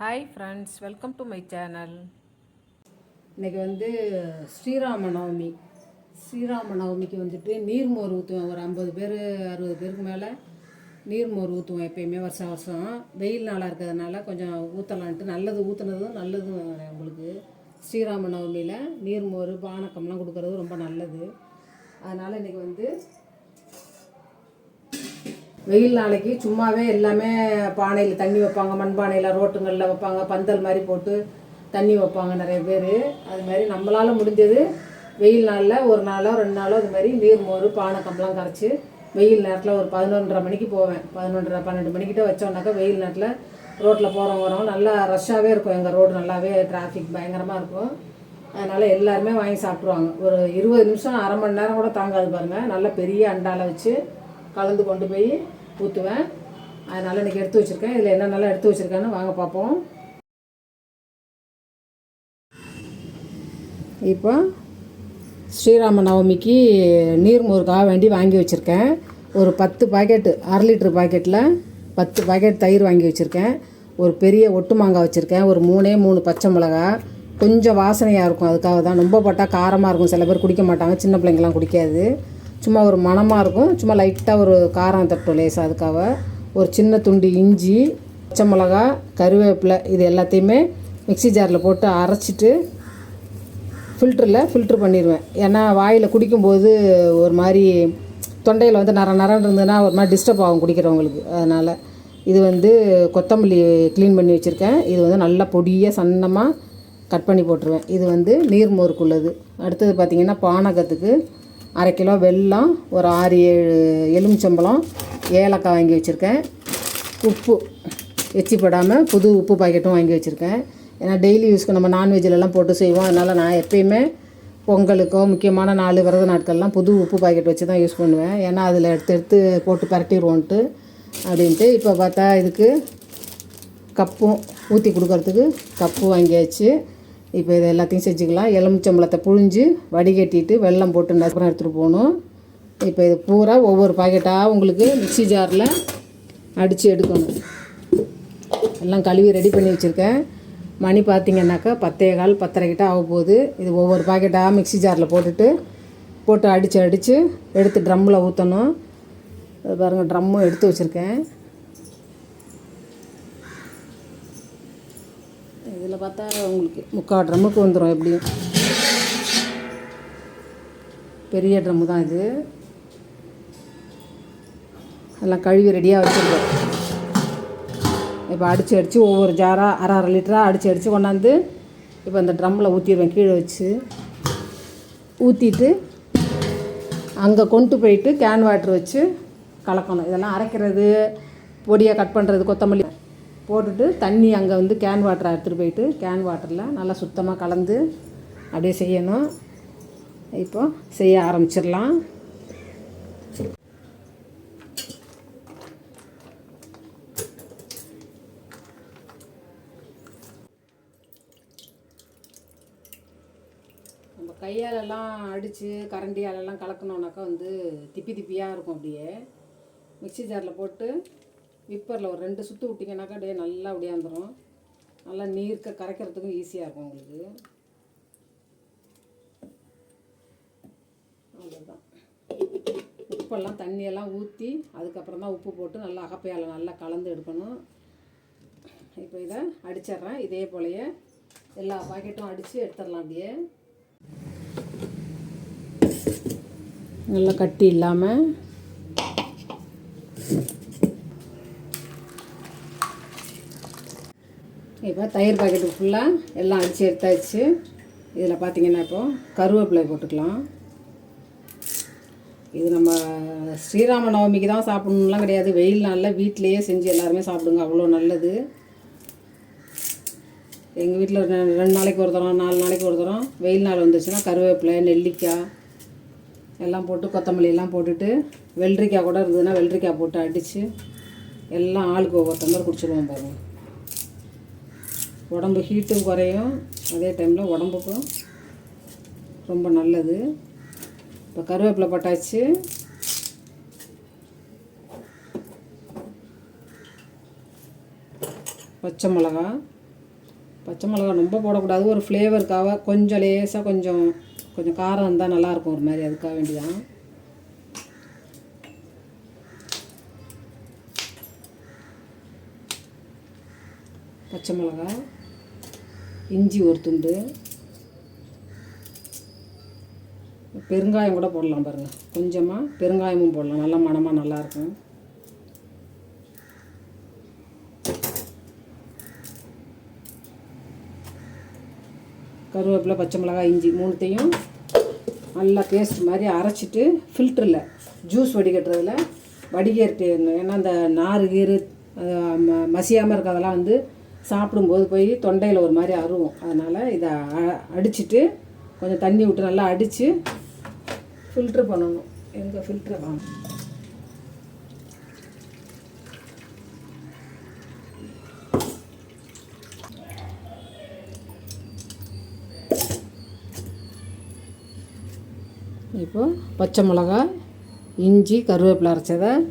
Hi friends welcome to my channel இன்னைக்கு வந்து ஸ்ரீராம நவமி ஸ்ரீராம நவமிக்கு வந்துட்டு நீர்மோர் ஊற்றுவேன் ஒரு ஐம்பது பேர் அறுபது பேருக்கு மேலே நீர்மோர் ஊற்றுவேன் எப்பயுமே வருஷம் வருஷம். வெயில் நாளாக இருக்கிறதுனால கொஞ்சம் ஊற்றலான்ட்டு நல்லது ஊற்றுனதும் நல்லதும் உங்களுக்கு. ஸ்ரீராம நவமியில் நீர்மோர் பானக்கம்லாம் கொடுக்கறது ரொம்ப நல்லது. அதனால் இன்றைக்கி வந்து வெயில் நாளைக்கு சும்மாவே எல்லாமே பானையில் தண்ணி வைப்பாங்க மண்பானையில் ரோட்டுங்களில் வைப்பாங்க பந்தல் மாதிரி போட்டு தண்ணி வைப்பாங்க நிறைய பேர். அது மாதிரி நம்மளால் முடிஞ்சது வெயில் நாளில் ஒரு நாளோ ரெண்டு நாளோ அது மாதிரி நீர் மோர் பானக்கம்லாம் கரைச்சி வெயில் நேரத்தில் ஒரு பதினொன்றரை மணிக்கு போவேன். பதினொன்றரை பன்னெண்டு மணிக்கிட்ட வச்சோம்னாக்கா வெயில் நேரத்தில் ரோட்டில் போகிறவங்க வரவங்க நல்லா ரஷ்ஷாகவே இருக்கும் எங்கள் ரோடு நல்லாவே டிராஃபிக் பயங்கரமாக இருக்கும். அதனால் எல்லாருமே வாங்கி சாப்பிட்ருவாங்க ஒரு இருபது நிமிஷம் அரை மணி நேரம் கூட தாங்காது பாருங்கள் நல்ல பெரிய அண்டாவில் வச்சு கலந்து கொண்டு போய் ஊற்றுவேன் அதனால் இன்றைக்கி எடுத்து வச்சுருக்கேன். இதில் என்னென்னலாம் எடுத்து வச்சுருக்கேன்னு வாங்க பார்ப்போம் இப்போ ஸ்ரீராம நவமிக்கு நீர்மோருக்காக வேண்டி வாங்கி வச்சுருக்கேன். ஒரு பத்து பாக்கெட்டு அரை லிட்ரு பாக்கெட்டில் பத்து பாக்கெட் தயிர் வாங்கி வச்சுருக்கேன். ஒரு பெரிய ஒட்டு மாங்காய் வச்சுருக்கேன். ஒரு மூணே மூணு பச்சை மிளகா. கொஞ்சம் வாசனையாக இருக்கும். அதுக்காக தான். ரொம்ப போட்டால் காரமாக இருக்கும். சில பேர் குடிக்க மாட்டாங்க. சின்ன பிள்ளைங்களாம் குடிக்காது. சும்மா ஒரு மணமாக இருக்கும். சும்மா லைட்டாக ஒரு காரம் தட்டும் லேசாக அதுக்காக. ஒரு சின்ன துண்டு இஞ்சி பச்சை மிளகா கருவேப்பிலை இது எல்லாத்தையுமே மிக்ஸி ஜாரில் போட்டு அரைச்சிட்டு ஃபில்டரில் ஃபில்ட்ரு பண்ணிடுவேன். ஏன்னா வாயில் குடிக்கும்போது ஒரு மாதிரி தொண்டையில் வந்து நர நரம் இருந்ததுன்னா ஒரு மாதிரி டிஸ்டர்ப் ஆகும் குடிக்கிறவங்களுக்கு. அதனால் இது வந்து கொத்தமல்லி க்ளீன் பண்ணி வச்சுருக்கேன். இது வந்து நல்லா பொடியாக சன்னமாக கட் பண்ணி போட்டுருவேன். இது வந்து நீர்மோருக்குள்ளது. அடுத்தது பார்த்திங்கன்னா பானகத்துக்கு அரை கிலோ வெல்லம் ஒரு ஆறு ஏழு எலுமிச்சம்பழம் ஏலக்காய் வாங்கி வச்சுருக்கேன். உப்பு எச்சிப்படாமல் புது உப்பு பாக்கெட்டும் வாங்கி வச்சுருக்கேன். ஏன்னா டெய்லி யூஸ்க்கு நம்ம நான்வெஜ்லலாம் போட்டு செய்வோம். அதனால் நான் எப்பயுமே பொங்கலுக்கோ முக்கியமான நாலு விரத நாட்கள்லாம் புது உப்பு பாக்கெட் வச்சு தான் யூஸ் பண்ணுவேன். ஏன்னா அதில் எடுத்து எடுத்து போட்டு பரட்டிடுவோன்ட்டு அப்படின்ட்டு இப்போ பார்த்தா இதுக்கு கப்பும் ஊற்றி கொடுக்கறதுக்கு கப்பு வாங்கியாச்சு. இப்போ இது எல்லாத்தையும் செஞ்சுக்கலாம். எலுமிச்சம்பழத்தை புழிஞ்சு வடிகட்டிட்டு வெள்ளம் போட்டு நசுரம் எடுத்துகிட்டு போகணும். இப்போ இது பூரா ஒவ்வொரு பாக்கெட்டாக உங்களுக்கு மிக்ஸி ஜாரில் அடித்து எடுக்கணும். எல்லாம் கழுவி ரெடி பண்ணி வச்சுருக்கேன். மணி பார்த்தீங்கன்னாக்கா பத்தே கால் பத்தரை கிட்ட ஆக போகுது. இது ஒவ்வொரு பாக்கெட்டாக மிக்ஸி ஜாரில் போட்டுட்டு போட்டு அடித்து அடித்து எடுத்து ட்ரம்மில் ஊற்றணும் பாருங்கள் ட்ரம்மும் எடுத்து வச்சுருக்கேன். இதில் பார்த்தா உங்களுக்கு முக்கால் ட்ரம்முக்கு வந்துடும் எப்படியும். பெரிய ட்ரம்மு தான் இது. எல்லாம் கழுவி ரெடியாக வச்சுருக்கோம். இப்போ அடித்து அடித்து ஒவ்வொரு ஜாராக அரை அரை லிட்டராக அடித்து அடித்து கொண்டாந்து இப்போ அந்த ட்ரம்மில் ஊற்றிடுவேன் கீழே வச்சு. ஊற்றிட்டு அங்கே கொண்டு போயிட்டு கேன் வாட்டர் வச்சு கலக்கணும். இதெல்லாம் அரைக்கிறது பொடியை கட் பண்ணுறது கொத்தமல்லி போட்டுட்டு தண்ணி அங்கே வந்து கேன் வாட்டரை எடுத்துகிட்டு போயிட்டு கேன் வாட்டரில் நல்லா சுத்தமாக கலந்து அப்படியே செய்யணும். இப்போ செய்ய ஆரம்பிச்சிடலாம். நம்ம கையாலெல்லாம் அடித்து கரண்டியாலெல்லாம் கலக்கணுன்னாக்கா வந்து திப்பி திப்பியாக இருக்கும் அப்படியே. மிக்ஸி ஜாரில் போட்டு விப்பரில் ஒரு ரெண்டு சுற்று விட்டிங்கனாக்கா அப்படியே நல்லா அப்படியாந்துடும் நல்லா நீர்க்க கரைக்கிறதுக்கும் ஈஸியாக இருக்கும் உங்களுக்கு. அவ்வளோதான் உப்பெல்லாம் தண்ணியெல்லாம் ஊற்றி அதுக்கப்புறம் தான் உப்பு போட்டு நல்லா அகப்பையால் நல்லா கலந்து எடுக்கணும். இப்போ இதை அடிச்சிட்றேன். இதே போலயே எல்லா பாக்கெட்டும் அடித்து எடுத்துடலாம் அப்படியே. நல்லா கட்டி இல்லாமல் இப்போ தயிர் பாக்கெட்டு ஃபுல்லாக எல்லாம் அடித்து எடுத்தாச்சு. இதில் பார்த்தீங்கன்னா இப்போ கருவேப்பிலை போட்டுக்கலாம். இது நம்ம ஸ்ரீராம நவமிக்கு தான் சாப்பிடணும்லாம் கிடையாது. வெயில் நாளில் வீட்டிலையே செஞ்சு எல்லாருமே சாப்பிடுங்க. அவ்வளோ நல்லது. எங்கள் வீட்டில் ரெண்டு நாளைக்கு ஒரு தரம் நாலு நாளைக்கு ஒரு தரம் வெயில் நாள் வந்துச்சுன்னா கருவேப்பிலை நெல்லிக்காய் எல்லாம் போட்டு கொத்தமல்லி எல்லாம் போட்டுட்டு வெள்ளரிக்காய் கூட இருந்ததுன்னா வெள்ளரிக்காய் போட்டு அடித்து எல்லாம் ஆளுக்கு ஒவ்வொருத்தங்க குடிச்சிடுவோம் பாருங்கள் உடம்பு ஹீட்டும் குறையும். அதே டைமில் உடம்புக்கும் ரொம்ப நல்லது. இப்போ கருவேப்பிலை போட்டாச்சு. பச்சை மிளகா. பச்சை மிளகா ரொம்ப போடக்கூடாது. ஒரு ஃப்ளேவருக்காக கொஞ்சம் லேசாக கொஞ்சம் கொஞ்சம் காரம் இருந்தால் நல்லாயிருக்கும் ஒரு மாதிரி. அதுக்காக வேண்டிதான். பச்சை மிளகா. இஞ்சி ஒரு துண்டு. பெருங்காயம் கூட போடலாம் பாருங்கள் கொஞ்சமாக பெருங்காயமும் போடலாம். நல்லா மணமாக நல்லாயிருக்கும் கருவேப்பிலை பச்சை மிளகாய் இஞ்சி மூணுத்தையும் நல்லா பேஸ்ட் மாதிரி அரைச்சிட்டு ஃபில்டரில் ஜூஸ் வடிகட்டுறதுல வடிகட்டிடணும். ஏன்னா அந்த நார் கீறு மசியாமல் இருக்கிறதெல்லாம் வந்து சாப்பிடும்போது போய் தொண்டையில் ஒரு மாதிரி அருவும். அதனால் இதை அ- கொஞ்சம் தண்ணி விட்டு நல்லா அடித்து ஃபில்ட்ரு பண்ணணும். எங்கே ஃபில்ட்ரு வாங்க. இப்போது பச்சை மிளகா இஞ்சி கருவேப்பிலை அரைச்சதை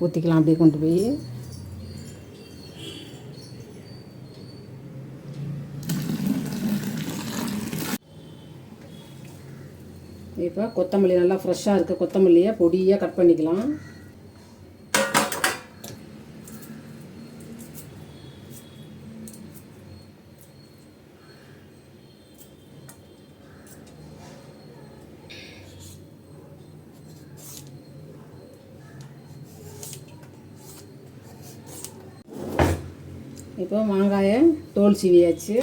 ஊற்றிக்கலாம் அப்படியே கொண்டு போய். இப்போ கொத்தமல்லி நல்லா ஃப்ரெஷ்ஷாக இருக்க கொத்தமல்லியை பொடியாக கட் பண்ணிக்கலாம். இப்போ மாங்காயை தோல் சீவியாச்சு.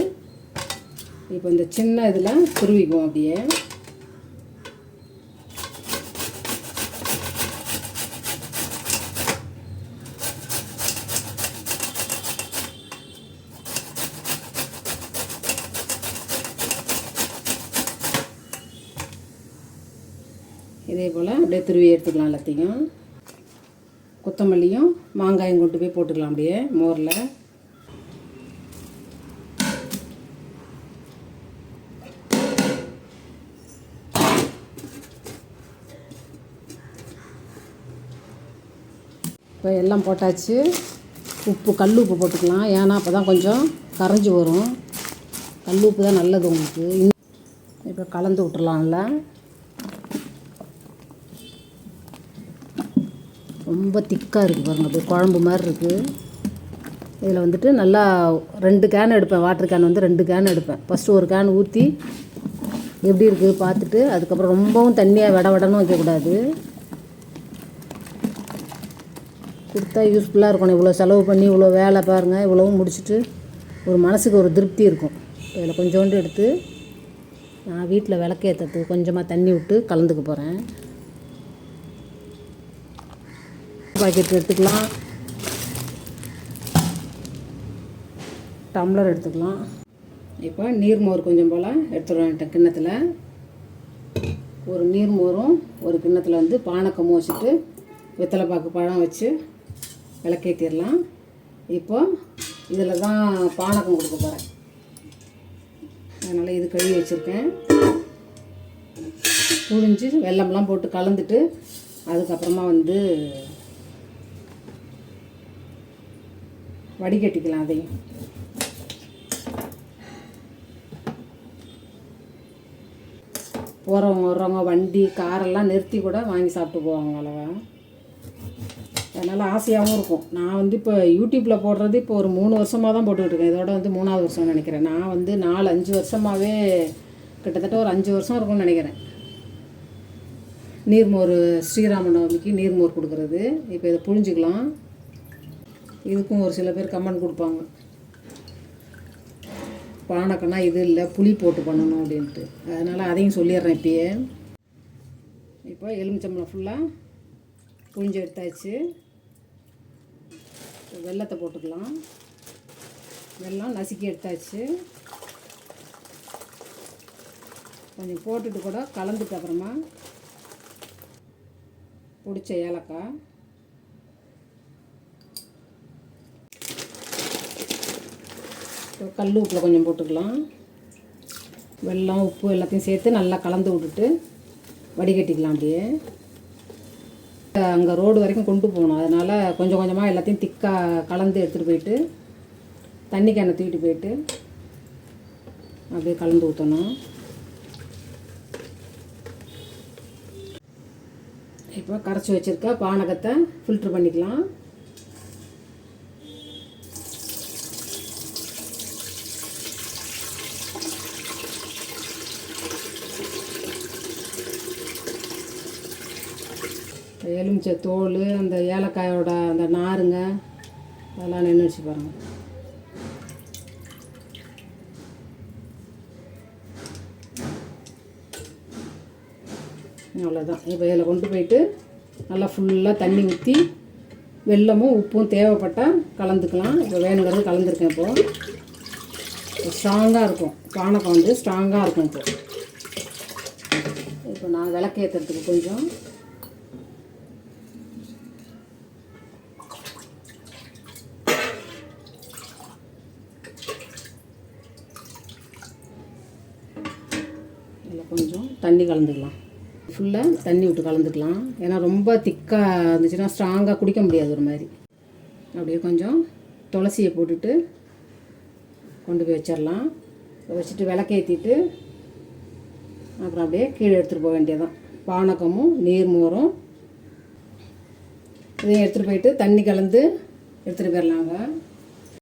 இப்போ இந்த சின்ன இதில் துருவிக்குவோம் அப்படியே இதே போல் அப்படியே துருவி எடுத்துக்கலாம் எல்லாத்தையும். கொத்தமல்லியும் மாங்காயும் கொண்டு போய் போட்டுக்கலாம் அப்படியே மோரில். இப்போ எல்லாம் போட்டாச்சு. உப்பு கல் உப்பு போட்டுக்கலாம். ஏன்னா அப்போ தான் கொஞ்சம் கரைஞ்சி வரும். கல் உப்பு தான் நல்லது உங்களுக்கு. இப்போ கலந்து விட்டுறலாம்ல. ரொம்ப திக்காக இருக்குது பாருங்கள் அப்படியே குழம்பு மாதிரி இருக்குது இதில் வந்துட்டு நல்லா ரெண்டு கேன் எடுப்பேன். வாட்டர் கேன் வந்து ரெண்டு கேன் எடுப்பேன். ஃபஸ்ட்டு ஒரு கேன் ஊற்றி எப்படி இருக்குது பார்த்துட்டு அதுக்கப்புறம் ரொம்பவும் தண்ணியாக விட விடணும் வைக்கக்கூடாது கொடுத்தா யூஸ்ஃபுல்லாக இருக்கணும். இவ்வளோ செலவு பண்ணி இவ்வளோ வேலை பாருங்கள் இவ்வளவும் முடிச்சுட்டு ஒரு மனசுக்கு ஒரு திருப்தி இருக்கும். இதில் கொஞ்சோண்டு எடுத்து நான் வீட்டில் விளக்கேற்றுறதுக்கு கொஞ்சமாக தண்ணி விட்டு கலந்துக்க போகிறேன் பாக்கெட் எடுத்துக்கலாம். டம்ளர் எடுத்துக்கலாம். இப்போ நீர்மோர் கொஞ்சம் போல் எடுத்துடுவேன் கிண்ணத்தில். ஒரு நீர்மோரும் ஒரு கிண்ணத்தில் வந்து பானக்கமும் வச்சுட்டு வெத்தலைப்பாக்கு பழம் வச்சு விளக்கேற்றிடலாம் இப்போ இதில் தான் பானகம் கொடுக்க போகிறேன் அதனால் இது கழுவி வச்சுருக்கேன். புழிஞ்சு வெல்லம்லாம் போட்டு கலந்துட்டு அதுக்கப்புறமா வந்து வடிகட்டிக்கலாம் அதையும். போகிறவங்க வர்றவங்க வண்டி காரெல்லாம் நிறுத்தி கூட வாங்கி சாப்பிட்டு போவாங்க அளவா அதனால் ஆசையாகவும் இருக்கும். நான் வந்து இப்போ யூடியூப்பில் போடுறது இப்போ ஒரு மூணு வருஷமாக தான் போட்டுக்கிட்டு இருக்கேன். இதோட வந்து மூணாவது வருஷம் நினைக்கிறேன். நான் வந்து நாலு அஞ்சு வருஷமாகவே கிட்டத்தட்ட ஒரு அஞ்சு வருஷம் இருக்கும்னு நினைக்கிறேன். நீர்மோர் ஸ்ரீராம நவமிக்கு நீர்மோர் கொடுக்குறது. இப்போ இதை புழிஞ்சிக்கலாம். இதுக்கும் ஒரு சில பேர் கமெண்ட் கொடுப்பாங்க. பானக்கன்னா இது இல்லை புளி போட்டு பண்ணணும் அப்படின்ட்டு. அதனால் அதையும் சொல்லிடுறேன் இப்பயே. இப்போ எலுமிச்சம்பழம் ஃபுல்லாக புழிஞ்சு எடுத்தாச்சு. வெள்ளத்தை வெல்லத்தை போட்டுக்கலாம். வெல்லம் நசுக்கி எடுத்தாச்சு. கொஞ்சம் போட்டுட்டு கூட கலந்துட்டு அப்புறமா பிடிச்ச ஏலக்காய் கல் உப்பில் கொஞ்சம் போட்டுக்கலாம். வெல்லம் உப்பு எல்லாத்தையும் சேர்த்து நல்லா கலந்து விட்டுட்டு வடிகட்டிக்கலாம் அப்படியே. அங்கே ரோடு வரைக்கும் கொண்டு போகணும். அதனால் கொஞ்சம் கொஞ்சமாக எல்லாத்தையும் திக்காக கலந்து எடுத்துகிட்டு போயிட்டு தண்ணி கேனை தூக்கிட்டு போயிட்டு அப்படியே கலந்து ஊற்றணும் இப்போ கரைச்சி வச்சுருக்க பானகத்தை ஃபில்ட்ரு பண்ணிக்கலாம். எலுமிச்சை தோல் அந்த ஏலக்காயோட அந்த நாருங்க அதெல்லாம் நின்று வச்சு பாருங்க. அவ்வளோதான் இப்போ இதில் கொண்டு போயிட்டு நல்லா ஃபுல்லாக தண்ணி ஊற்றி வெல்லமும் உப்பும் தேவைப்பட்டால் கலந்துக்கலாம். இப்போ வேணுங்கிறது கலந்துருக்கேன் இப்போது ஸ்ட்ராங்காக இருக்கும். பானகம் வந்து ஸ்ட்ராங்காக இருக்கும் இப்போ. இப்போ நான் விளக்கேற்றுறதுக்கு கொஞ்சம் இதில் கொஞ்சம் தண்ணி கலந்துக்கலாம். ஃபுல்லாக தண்ணி விட்டு கலந்துக்கலாம். ஏன்னா ரொம்ப திக்காக இருந்துச்சுன்னா ஸ்ட்ராங்காக குடிக்க முடியாது ஒரு மாதிரி. அப்படியே கொஞ்சம் துளசியை போட்டுட்டு கொண்டு போய் வச்சிடலாம் வச்சுட்டு விளக்கேற்றிட்டு அப்புறம் அப்படியே கீழே எடுத்துகிட்டு போக வேண்டியதான் பானகமும் நீர்மோரும் இதையும் எடுத்துகிட்டு போயிட்டு தண்ணி கலந்து எடுத்துகிட்டு போயிடலாங்க